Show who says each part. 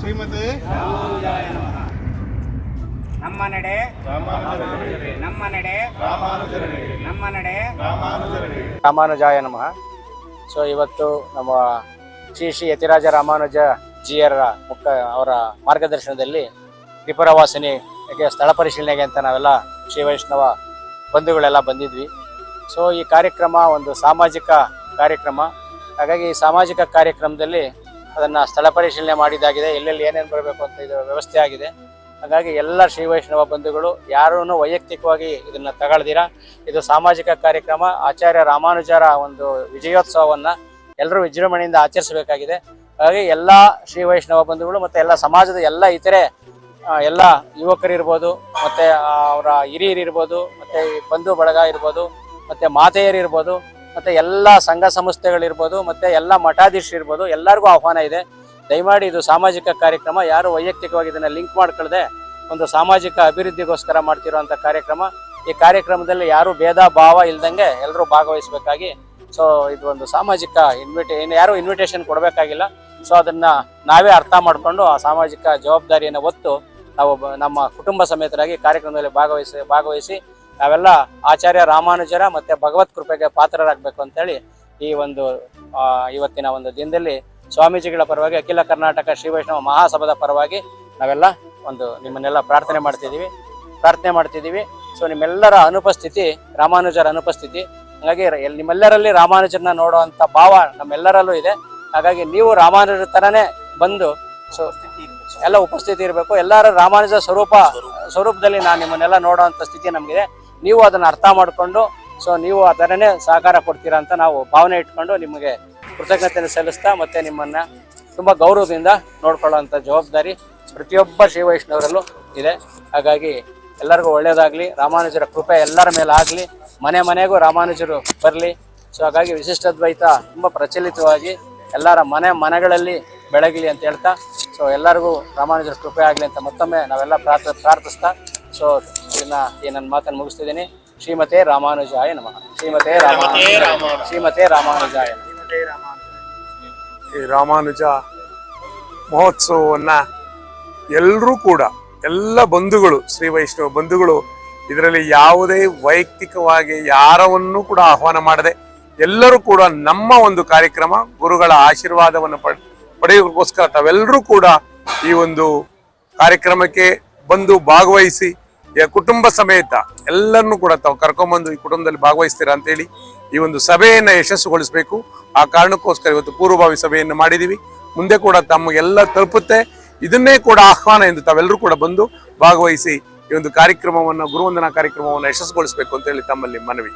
Speaker 1: ಶ್ರೀಮತಿ.
Speaker 2: ನಮ್ಮ ನಡೆ. ನಮ್ಮ ನಡೆ. ನಮ್ಮ ನಡೆ.
Speaker 3: ರಾಮಾನುಜಾಯ ನಮಃ. ಸೊ ಇವತ್ತು ನಮ್ಮ ಶ್ರೀ ಶ್ರೀ ಯತಿರಾಜ ರಾಮಾನುಜ ಜಿಯರ ಮುಖ ಅವರ ಮಾರ್ಗದರ್ಶನದಲ್ಲಿ ತ್ರಿಪುರವಾಸಿನಿಗೆ ಸ್ಥಳ ಪರಿಶೀಲನೆಗೆ ಅಂತ ನಾವೆಲ್ಲ ಶ್ರೀ ವೈಷ್ಣವ ಬಂಧುಗಳೆಲ್ಲ ಬಂದಿದ್ವಿ. ಸೊ ಈ ಕಾರ್ಯಕ್ರಮ ಒಂದು ಸಾಮಾಜಿಕ ಕಾರ್ಯಕ್ರಮ. ಹಾಗಾಗಿ ಈ ಸಾಮಾಜಿಕ ಕಾರ್ಯಕ್ರಮದಲ್ಲಿ ಅದನ್ನು ಸ್ಥಳ ಪರಿಶೀಲನೆ ಮಾಡಿದ್ದಾಗಿದೆ. ಎಲ್ಲೆಲ್ಲಿ ಏನೇನು ಬರಬೇಕು ಅಂತ ಇದು ವ್ಯವಸ್ಥೆ ಆಗಿದೆ. ಹಾಗಾಗಿ ಎಲ್ಲ ಶ್ರೀ ವೈಷ್ಣವ ಬಂಧುಗಳು ಯಾರೂ ವೈಯಕ್ತಿಕವಾಗಿ ಇದನ್ನು ತಗೊಳ್ದಿರ. ಇದು ಸಾಮಾಜಿಕ ಕಾರ್ಯಕ್ರಮ. ಆಚಾರ್ಯ ರಾಮಾನುಜರ ಒಂದು ವಿಜಯೋತ್ಸವವನ್ನು ಎಲ್ಲರೂ ವಿಜೃಂಭಣೆಯಿಂದ ಆಚರಿಸಬೇಕಾಗಿದೆ. ಹಾಗಾಗಿ ಎಲ್ಲ ಶ್ರೀ ವೈಷ್ಣವ ಬಂಧುಗಳು ಮತ್ತು ಎಲ್ಲ ಸಮಾಜದ ಎಲ್ಲ ಇತರೆ ಎಲ್ಲ ಯುವಕರಿರ್ಬೋದು ಮತ್ತೆ ಅವರ ಹಿರಿಯರಿರ್ಬೋದು ಮತ್ತು ಬಂಧು ಬಳಗ ಇರ್ಬೋದು, ಮತ್ತು ಮಾತೆಯರು ಇರ್ಬೋದು ಮತ್ತೆ ಎಲ್ಲ ಸಂಘ ಸಂಸ್ಥೆಗಳಿರ್ಬೋದು, ಮತ್ತೆ ಎಲ್ಲ ಮಠಾಧೀಶರು ಇರ್ಬೋದು, ಎಲ್ಲರಿಗೂ ಆಹ್ವಾನ ಇದೆ. ದಯಮಾಡಿ ಇದು ಸಾಮಾಜಿಕ ಕಾರ್ಯಕ್ರಮ, ಯಾರು ವೈಯಕ್ತಿಕವಾಗಿ ಇದನ್ನ ಲಿಂಕ್ ಮಾಡ್ಕೊಳ್ಳದೆ ಒಂದು ಸಾಮಾಜಿಕ ಅಭಿವೃದ್ಧಿಗೋಸ್ಕರ ಮಾಡ್ತಿರುವಂತ ಕಾರ್ಯಕ್ರಮ. ಈ ಕಾರ್ಯಕ್ರಮದಲ್ಲಿ ಯಾರು ಭೇದ ಭಾವ ಇಲ್ದಂಗೆ ಎಲ್ಲರೂ ಭಾಗವಹಿಸಬೇಕಾಗಿ ಸೊ ಇದು ಒಂದು ಸಾಮಾಜಿಕ ಇನ್ವಿಟೇ ಯಾರು ಇನ್ವಿಟೇಷನ್ ಕೊಡಬೇಕಾಗಿಲ್ಲ. ಸೊ ಅದನ್ನ ನಾವೇ ಅರ್ಥ ಮಾಡಿಕೊಂಡು ಆ ಸಾಮಾಜಿಕ ಜವಾಬ್ದಾರಿಯನ್ನು ಒತ್ತು ನಾವು ನಮ್ಮ ಕುಟುಂಬ ಸಮೇತರಾಗಿ ಕಾರ್ಯಕ್ರಮದಲ್ಲಿ ಭಾಗವಹಿಸಿ ಭಾಗವಹಿಸಿ ನಾವೆಲ್ಲ ಆಚಾರ್ಯ ರಾಮಾನುಜರ ಮತ್ತೆ ಭಗವತ್ ಕೃಪೆಗೆ ಪಾತ್ರರಾಗಬೇಕು ಅಂತೇಳಿ ಈ ಒಂದು ಇವತ್ತಿನ ಒಂದು ದಿನದಲ್ಲಿ ಸ್ವಾಮೀಜಿಗಳ ಪರವಾಗಿ, ಅಖಿಲ ಕರ್ನಾಟಕ ಶ್ರೀ ವೈಷ್ಣವ ಮಹಾಸಭಾದ ಪರವಾಗಿ ನಾವೆಲ್ಲ ಒಂದು ನಿಮ್ಮನ್ನೆಲ್ಲ ಪ್ರಾರ್ಥನೆ ಮಾಡ್ತಿದ್ದೀವಿ. ಪ್ರಾರ್ಥನೆ ಮಾಡ್ತಿದ್ದೀವಿ. ಸೊ ನಿಮ್ಮೆಲ್ಲರ ಅನುಪಸ್ಥಿತಿ, ರಾಮಾನುಜರ ಅನುಪಸ್ಥಿತಿ, ಹಾಗಾಗಿ ನಿಮ್ಮೆಲ್ಲರಲ್ಲಿ ರಾಮಾನುಜರನ್ನ ನೋಡುವಂತ ಭಾವ ನಮ್ಮೆಲ್ಲರಲ್ಲೂ ಇದೆ. ಹಾಗಾಗಿ ನೀವು ರಾಮಾನುಜರ ತರನೇ ಬಂದು ಸೊ ಎಲ್ಲ ಉಪಸ್ಥಿತಿ ಇರಬೇಕು. ಎಲ್ಲರ ರಾಮಾನುಜ ಸ್ವರೂಪ, ಸ್ವರೂಪದಲ್ಲಿ ನಾನು ನಿಮ್ಮನ್ನೆಲ್ಲ ನೋಡುವಂತ ಸ್ಥಿತಿ ನಮಗಿದೆ. ನೀವು ಅದನ್ನ ಅರ್ಥ ಮಾಡಿಕೊಂಡು ಸೊ ನೀವು ಥರನೇ ಸಹಕಾರ ಕೊಡ್ತೀರಾ ಅಂತ ನಾವು ಭಾವನೆ ಇಟ್ಕೊಂಡು ನಿಮಗೆ ಕೃತಜ್ಞತೆಯನ್ನು ಸಲ್ಲಿಸ್ತಾ ಮತ್ತೆ ನಿಮ್ಮನ್ನ ತುಂಬಾ ಗೌರವದಿಂದ ನೋಡ್ಕೊಳ್ಳುವಂತ ಜವಾಬ್ದಾರಿ ಪ್ರತಿಯೊಬ್ಬ ಶ್ರೀ ವೈಷ್ಣವರಲ್ಲೂ ಇದೆ. ಹಾಗಾಗಿ ಎಲ್ಲರಿಗೂ ಒಳ್ಳೇದಾಗ್ಲಿ, ರಾಮಾನುಜರ ಕೃಪೆ ಎಲ್ಲರ ಮೇಲೆ ಆಗ್ಲಿ, ಮನೆ ಮನೆಗೂ ರಾಮಾನುಜರು ಬರಲಿ. ಸೊ ಹಾಗಾಗಿ ವಿಶಿಷ್ಟ ದ್ವೈತ ತುಂಬಾ ಪ್ರಚಲಿತವಾಗಿ ಎಲ್ಲರ ಮನೆ ಮನೆಗಳಲ್ಲಿ ಬೆಳಗಲಿ ಅಂತ ಹೇಳ್ತಾ ಸೊ ಎಲ್ಲರಿಗೂ ರಾಮಾನುಜರ ಕೃಪೆ ಆಗಲಿ ಅಂತ ಮತ್ತೊಮ್ಮೆ ನಾವೆಲ್ಲ ಪ್ರಾರ್ಥ, ಪ್ರಾರ್ಥಿಸ್ತಾ ಸೊ ಇದನ್ನ ಈ ನನ್ನ ಮಾತನ್ನು ಮುಗಿಸ್ತಿದ್ದೀನಿ ಶ್ರೀಮತೆ ರಾಮಾನುಜಾಯ ನಮಃ. ಶ್ರೀಮತೆ ರಾಮ ಶ್ರೀಮತೆ ರಾಮಾನುಜಾಯ.
Speaker 4: ಈ ರಾಮಾನುಜ ಮಹೋತ್ಸವವನ್ನ ಎಲ್ಲರೂ ಕೂಡ, ಎಲ್ಲ ಬಂಧುಗಳು, ಶ್ರೀ ವೈಷ್ಣವ ಬಂಧುಗಳು, ಇದರಲ್ಲಿ ಯಾವುದೇ ವೈಯಕ್ತಿಕವಾಗಿ ಯಾರವನ್ನೂ ಕೂಡ ಆಹ್ವಾನ ಮಾಡದೆ, ಎಲ್ಲರೂ ಕೂಡ ನಮ್ಮ ಒಂದು ಕಾರ್ಯಕ್ರಮ, ಗುರುಗಳ ಆಶೀರ್ವಾದವನ್ನು ಪಡ್ ಪಡೆಯೋಕ್ಕೋಸ್ಕರ ತಾವೆಲ್ಲರೂ ಕೂಡ ಈ ಒಂದು ಕಾರ್ಯಕ್ರಮಕ್ಕೆ ಬಂದು ಭಾಗವಹಿಸಿ ಕುಟುಂಬ ಸಮೇತ ಎಲ್ಲರನ್ನೂ ಕೂಡ ತಾವು ಕರ್ಕೊಂಬಂದು ಈ ಕುಟುಂಬದಲ್ಲಿ ಭಾಗವಹಿಸ್ತೀರಾ ಅಂತೇಳಿ ಈ ಒಂದು ಸಭೆಯನ್ನ ಯಶಸ್ಸುಗೊಳಿಸಬೇಕು ಆ ಕಾರಣಕ್ಕೋಸ್ಕರ ಇವತ್ತು ಪೂರ್ವಭಾವಿ ಸಭೆಯನ್ನು ಮಾಡಿದೀವಿ. ಮುಂದೆ ಕೂಡ ತಮಗೆಲ್ಲ ತಲುಪುತ್ತೆ. ಇದನ್ನೇ ಕೂಡ ಆಹ್ವಾನ ಎಂದು ತಾವೆಲ್ಲರೂ ಕೂಡ ಬಂದು ಭಾಗವಹಿಸಿ ಈ ಒಂದು ಕಾರ್ಯಕ್ರಮವನ್ನು ಗುರುವಂದನಾ ಕಾರ್ಯಕ್ರಮವನ್ನು ಯಶಸ್ಸುಗೊಳಿಸಬೇಕು ಅಂತ ಹೇಳಿ ತಮ್ಮಲ್ಲಿ ಮನವಿ.